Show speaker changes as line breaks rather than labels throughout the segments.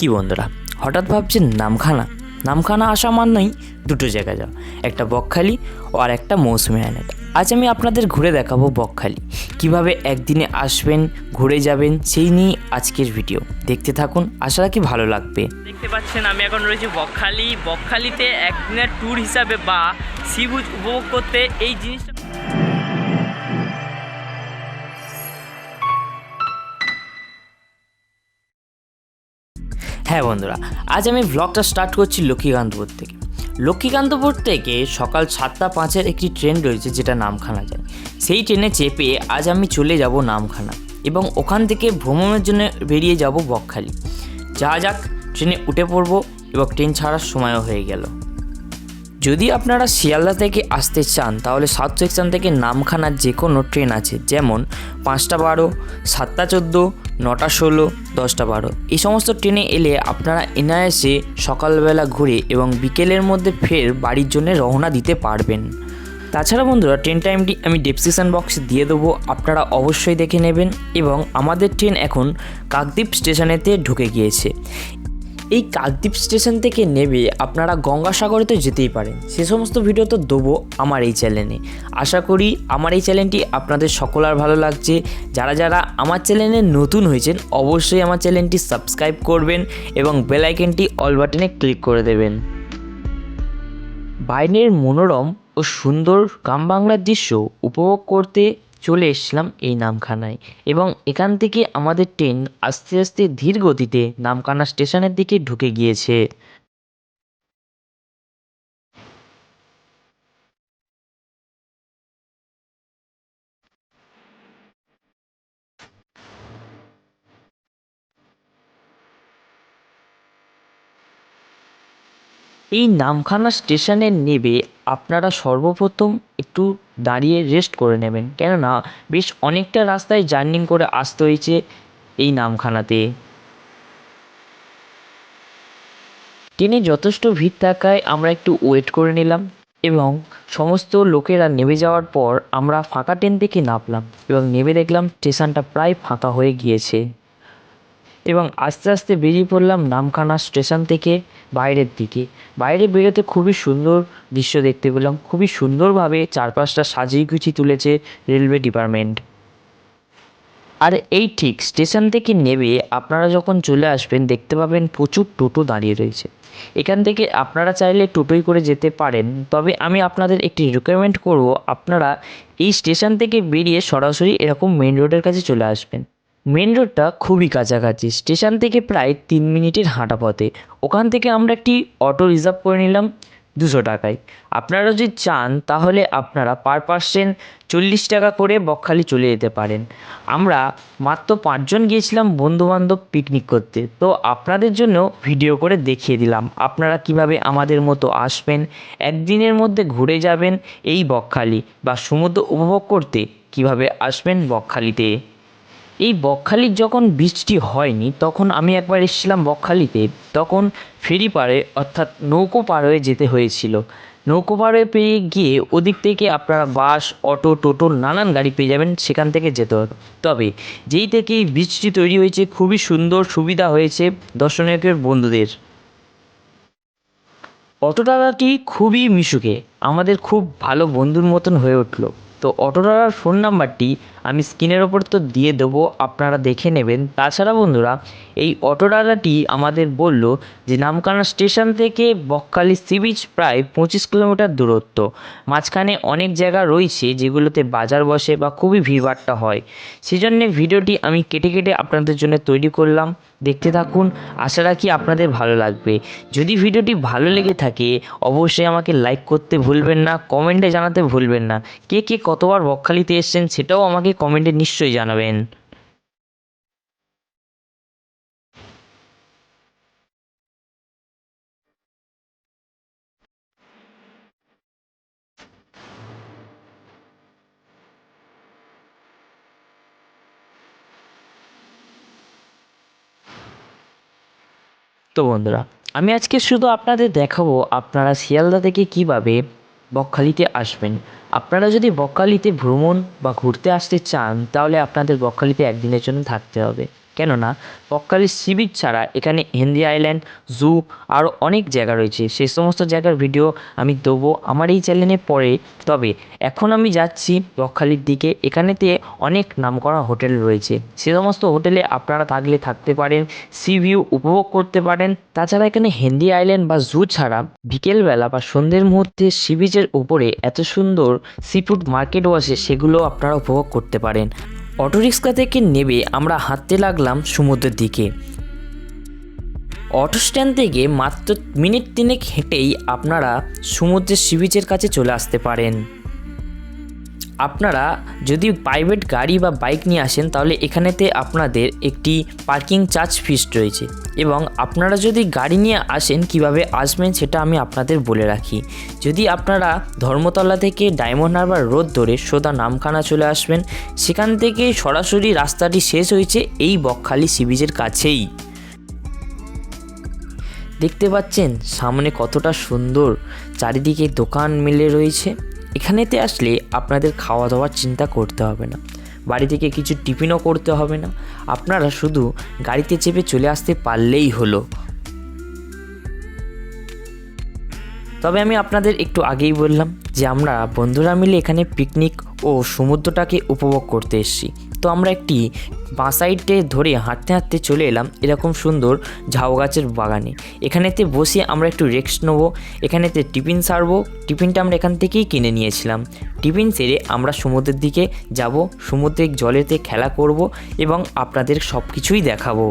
কি বন্ধুরা? হঠাৎ ভাবছেন নামখানা। নামখানা আসা মানেই দুটো জায়গা যাওয়া। একটা বকখালি আর একটা মৌসুমি আইল্যান্ড আজ আমি আপনাদের ঘুরে দেখাবো বকখালি। কীভাবে একদিনে আসবেন, ঘুরে যাবেন, সেই নিয়ে আজকের ভিডিও দেখতে থাকুন, আশা রাখি ভালো লাগবে।
দেখতে পাচ্ছেন, আমি এখন রয়েছি বকখালি। বকখালিতে একদিনের ট্যুর হিসাবে বা সি উপভোগ করতে এই জিনিসটা
হ্যাঁ বন্ধুরা, আজ আমি ব্লগটা স্টার্ট করছি লক্ষ্মীকান্তপুর থেকে। লক্ষ্মীকান্তপুর থেকে সকাল সাতটা পাঁচের একটি ট্রেন রয়েছে যেটা নামখানা যায়। সেই ট্রেনে চেপে আজ আমি চলে যাব নামখানা এবং ওখান থেকে ভ্রমণের জন্য বেরিয়ে যাব বকখালি। যা যাক ট্রেনে উঠে পড়ব এবং ট্রেন ছাড়ার সময়ও হয়ে গেল। যদি আপনারা শিয়ালদা থেকে আসতে চান, তাহলে সাউথ সেকশন থেকে নামখানার যে কোনো ট্রেন আছে, যেমন পাঁচটা বারো, সাতটা চোদ্দ, নটা ষোলো, দশটা বারো। এই সমস্ত ট্রেনে এলে আপনারা এনআইএসে সকালবেলা ঘুরে এবং বিকেলের মধ্যে ফের বাড়ির জন্য রওনা দিতে পারবেন। তাছাড়া বন্ধুরা ট্রেন টাইমটি আমি ডেসক্রিপশন বক্সে দিয়ে দেবো, আপনারা অবশ্যই দেখে নেবেন এবং আমাদের ট্রেন এখন কাকদ্বীপ স্টেশনেতে ঢুকে গিয়েছে। এই কাকদ্বীপ স্টেশন থেকে নেবে আপনারা গঙ্গাসাগরে তো যেতেই পারেন। সে সমস্ত ভিডিও তো দেবো আমার এই চ্যানেলে আশা করি আমার এই চ্যানেলটি আপনাদের সকলার ভালো লাগছে। যারা যারা আমার চ্যানেলে নতুন হয়েছেন, অবশ্যই আমার চ্যানেলটি সাবস্ক্রাইব করবেন এবং বেল আইকনটি অল বাটনে ক্লিক করে দেবেন। বাইনের মনোরম ও সুন্দর গ্রাম বাংলার দৃশ্য উপভোগ করতে চলে এসেছিলাম এই নামখানায়। এবং এখান থেকে আমাদের ট্রেন আস্তে আস্তে ধীর গতিতে নামখানা স্টেশনের দিকে ঢুকে গিয়েছে। এই নামখানা স্টেশনে নেবে আপনারা সর্বপ্রথম একটু দাঁড়িয়ে রেস্ট করে নেবেন। কেননা বেশ অনেকটা রাস্তায় জার্নি করে আসতে হয়েছে এই নামখানাতে। ট্রেনে যথেষ্ট ভিড় থাকায় আমরা একটু ওয়েট করে নিলাম এবং সমস্ত লোকেরা নেমে যাওয়ার পর আমরা ফাঁকা ট্রেন থেকে নামলাম এবং নেমে দেখলাম স্টেশনটা প্রায় ফাঁকা হয়ে গিয়েছে। এবং আস্তে আস্তে বেরিয়ে পড়লাম নামখানা স্টেশন থেকে বাইরের দিকে। বাইরে বেরোতে খুবই সুন্দর দৃশ্য দেখতে পেলাম। খুবই সুন্দরভাবে চারপাশটা সাজিয়ে গুছিয়ে তুলেছে রেলওয়ে ডিপার্টমেন্ট। আর এই ঠিক স্টেশন থেকে নেমে আপনারা যখন চলে আসবেন, দেখতে পাবেন প্রচুর টোটো দাঁড়িয়ে রয়েছে। এখান থেকে আপনারা চাইলে টোটোই করে যেতে পারেন। তবে আমি আপনাদের একটি রিকমেন্ড করব, আপনারা এই স্টেশন থেকে বেরিয়ে সরাসরি এরকম মেন রোডের কাছে চলে আসবেন। মেন রোডটা খুবই কাছাকাছি। স্টেশন থেকে প্রায় তিন মিনিটের হাঁটা পথে। ওখান থেকে আমরা একটি অটো রিজার্ভ করে নিলাম দুশো টাকায়। আপনারা যদি চান, তাহলে আপনারা পার পার্সেন চল্লিশ টাকা করে বকখালি চলে যেতে পারেন। আমরা মাত্র পাঁচজন গিয়েছিলাম বন্ধুবান্ধব পিকনিক করতে। তো আপনাদের জন্য ভিডিও করে দেখিয়ে দিলাম। আপনারা কীভাবে আমাদের মতো আসবেন, একদিনের মধ্যে ঘুরে যাবেন এই বকখালি বা সমুদ্র উপভোগ করতে কীভাবে আসবেন বকখালিতে। এই বকখালির যখন বৃষ্টি হয়নি, তখন আমি একবার এসেছিলাম বকখালিতে, তখন ফেরি পাড়ে, অর্থাৎ নৌকো পার হয়ে যেতে হয়েছিল। নৌকো পাড়ে পেয়ে গিয়ে ওদিক থেকে আপনারা বাস, অটো, টোটো, নানান গাড়ি পেয়ে যাবেন, সেখান থেকে যেতে হবে। তবে যেই থেকে এই তৈরি হয়েছে, খুবই সুন্দর সুবিধা হয়েছে দর্শনীয়দের বন্ধুদের। অটো দাদাটি খুবই মিশুকে, আমাদের খুব ভালো বন্ধুর মতন হয়ে উঠল। তো অটো ফোন নাম্বারটি আমি স্ক্রিনের ওপর তো দিয়ে দেবো, আপনারা দেখে নেবেন। তাছাড়া বন্ধুরা, এই অটো আমাদের বলল যে নামকানা স্টেশন থেকে বকখালি সি বিচ প্রায় পঁচিশ কিলোমিটার দূরত্ব। মাঝখানে অনেক জায়গা রয়েছে যেগুলোতে বাজার বসে বা খুবই ভিড়ভাট্টা হয়। সেই জন্যে ভিডিওটি আমি কেটে কেটে আপনাদের জন্য তৈরি করলাম। দেখতে থাকুন, আশা রাখি আপনাদের ভালো লাগবে। যদি ভিডিওটি ভালো লেগে থাকে, অবশ্যই আমাকে লাইক করতে ভুলবেন না কমেন্টে জানাতে ভুলবেন না। কে কে কতবার বকখালিতে এসছেন সেটাও আমাকে কমেন্টে নিশ্চয়ই জানাবেন। তো বন্ধুরা, আমি আজকে শুধু আপনাদের দেখাবো আপনারা শিয়ালদা থেকে কীভাবে বকখালিতে আসবেন। আপনারা যদি বকখালিতে ভ্রমণ বা ঘুরতে আসতে চান, তাহলে আপনাদের বকখালিতে একদিনের জন্য থাকতে হবে। কেননা বকখালি সি বিচ ছাড়া এখানে হেনরি আইল্যান্ড, জু আরও অনেক জায়গা রয়েছে। সেই সমস্ত জায়গার ভিডিও আমি দেবো আমার এই চ্যানেলে পরে। তবে এখন আমি যাচ্ছি বকখালির দিকে। এখানেতে অনেক নামকরা হোটেল রয়েছে। সে সমস্ত হোটেলে আপনারা থাকলে থাকতে পারেন, সি ভিউ উপভোগ করতে পারেন। তাছাড়া এখানে হেনরি আইল্যান্ড বা জু ছাড়া বিকেলবেলা বা সন্ধ্যের মুহূর্তে সি বিচের উপরে এত সুন্দর সি ফুড মার্কেট বসে সেগুলো আপনারা উপভোগ করতে পারেন। অটোরিক্সা থেকে নেবে আমরা হাঁটতে লাগলাম সমুদ্রের দিকে। অটো স্ট্যান্ড থেকে মাত্র মিনিট তিনেক হেঁটেই আপনারা সমুদ্রের সি বিচের কাছে চলে আসতে পারেন। আপনারা যদি প্রাইভেট গাড়ি বা বাইক নিয়ে আসেন, তাহলে এখানেতে আপনাদের একটি পার্কিং চার্জ ফিস রয়েছে। এবং আপনারা যদি গাড়ি নিয়ে আসেন, কীভাবে আসবেন সেটা আমি আপনাদের বলে রাখি। যদি আপনারা ধর্মতলা থেকে ডায়মন্ড হারবার রোড ধরে সোদা নামখানা চলে আসবেন, সেখান থেকে সরাসরি রাস্তাটি শেষ হয়েছে এই বকখালি সি বিচের কাছেই। দেখতে পাচ্ছেন, সামনে কতটা সুন্দর চারিদিকে দোকান মিলে রয়েছে। এখানেতে আসলে আপনাদের খাওয়া দাওয়ার চিন্তা করতে হবে না। বাড়ি থেকে কিছু টিফিনও করতে হবে না। আপনারা শুধু গাড়িতে চেপে চলে আসতে পারলেই হলো। তবে আমি আপনাদের একটু আগেই বললাম যে আমরা বন্ধুরা মিলে এখানে পিকনিক ও সমুদ্রটাকে উপভোগ করতে এসেছি। তো আমরা একটি বাঁ সাইডে ধরে হাঁটতে হাঁটতে চলে এলাম এরকম সুন্দর ঝাউ গাছের বাগানে। এখানেতে বসে আমরা একটু রেস্ট নেব, এখানেতে টিফিন সারবো, টিফিনটা আমরা এখান থেকেই কিনে নিয়েছিলাম। টিফিন সেরে আমরা সমুদ্রের দিকে যাব, সমুদ্রের জলেতে খেলা করব এবং আপনাদের সব কিছুই দেখাবো।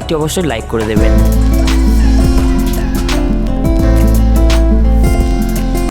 একটি অবশ্যই লাইক করে দেবেন।